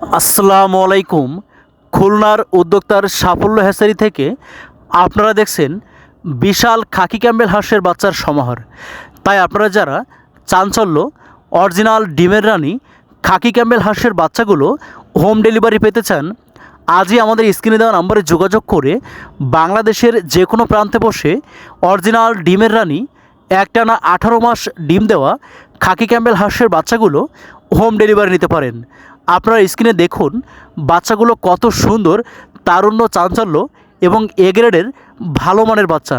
আসসালামু আলাইকুম। খুলনার উদ্যোক্তার সাফল্য হ্যাসারি থেকে আপনারা দেখছেন বিশাল খাকি ক্যাম্বেল হাঁসের বাচ্চার সমাহার। তাই আপনারা যারা চাঞ্চল্য, অরিজিনাল ডিমের রানী, খাকি ক্যাম্বেল হাঁসের বাচ্চাগুলো হোম ডেলিভারি পেতে চান, আজই আমাদের স্ক্রিনে দেওয়া নম্বরে যোগাযোগ করে বাংলাদেশের যে কোনো প্রান্তে বসে অরিজিনাল ডিমের রানী, একটানা আঠারো মাস ডিম দেওয়া খাকি ক্যাম্বেল হাঁসের বাচ্চাগুলো হোম ডেলিভারি নিতে পারেন। আপনারা স্ক্রিনে দেখুন, বাচ্চাগুলো কত সুন্দর, তারুণ্য, চাঞ্চল্য এবং এ গ্রেডের ভালো মানের বাচ্চা।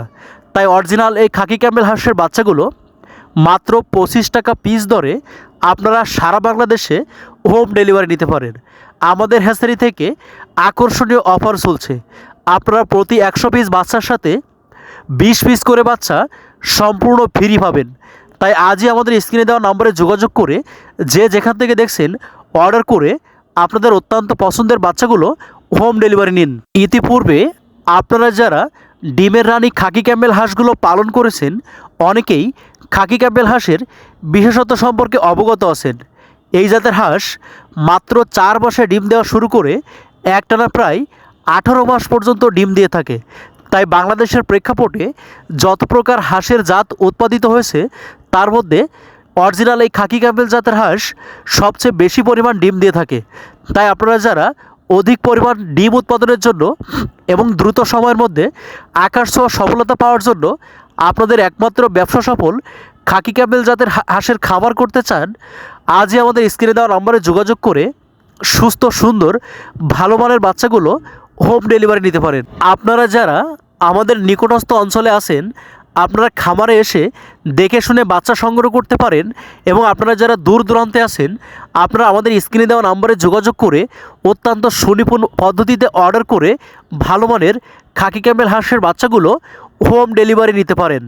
তাই অরিজিনাল এই খাকি ক্যাম্বেল হাঁসের বাচ্চাগুলো মাত্র পঁচিশ টাকা পিস দরে আপনারা সারা বাংলাদেশে হোম ডেলিভারি নিতে পারেন। আমাদের হ্যাসারি থেকে আকর্ষণীয় অফার চলছে। আপনারা প্রতি একশো পিস বাচ্চার সাথে বিশ পিস করে বাচ্চা সম্পূর্ণ ফ্রি পাবেন। তাই আজই আমাদের স্ক্রিনে দেওয়া নম্বরে যোগাযোগ করে যে যেখান থেকে দেখছেন অর্ডার করে আপনাদের অত্যন্ত পছন্দের বাচ্চাগুলো হোম ডেলিভারি নিন। ইতিপূর্বে আপনারা যারা ডিমের রানী খাকি ক্যাম্বেল হাঁসগুলো পালন করেছেন, অনেকেই খাকি ক্যাম্বেল হাঁসের বিশেষত্ব সম্পর্কে অবগত আছেন। এই জাতের হাঁস মাত্র চার মাসে ডিম দেওয়া শুরু করে একটানা প্রায় আঠারো মাস পর্যন্ত ডিম দিয়ে থাকে। তাই বাংলাদেশের প্রেক্ষাপটে যত প্রকার হাঁসের জাত উৎপাদিত হয়েছে, তার মধ্যে অরিজিনাল এই খাকি ক্যাম্বেল জাতের হাঁস সবচেয়ে বেশি পরিমাণ ডিম দিয়ে থাকে। তাই আপনারা যারা অধিক পরিমাণ ডিম উৎপাদনের জন্য এবং দ্রুত সময়ের মধ্যে আকাশ ছোঁয়া সফলতা পাওয়ার জন্য আপনাদের একমাত্র ব্যবসা সফল খাকি ক্যাম্বেল জাতের হাঁসের খাবার করতে চান, আজই আমাদের স্ক্রিনে দেওয়া নম্বরে যোগাযোগ করে সুস্থ, সুন্দর, ভালো মানের বাচ্চাগুলো হোম ডেলিভারি নিতে পারেন। আপনারা যারা আমাদের নিকটস্থ অঞ্চলে আসেন আপনারা খামারে এসে দেখে শুনে বাচ্চা সংগ্রহ করতে পারেন এবং আপনারা যারা দূর দূরান্তে আসেন আপনারা আমাদের স্ক্রিনে দেওয়া নাম্বারে যোগাযোগ করে অত্যন্ত সুনিপুণ পদ্ধতিতে অর্ডার করে ভালো মানের খাকি ক্যামেল হাঁসের বাচ্চাগুলো হোম ডেলিভারি নিতে পারেন।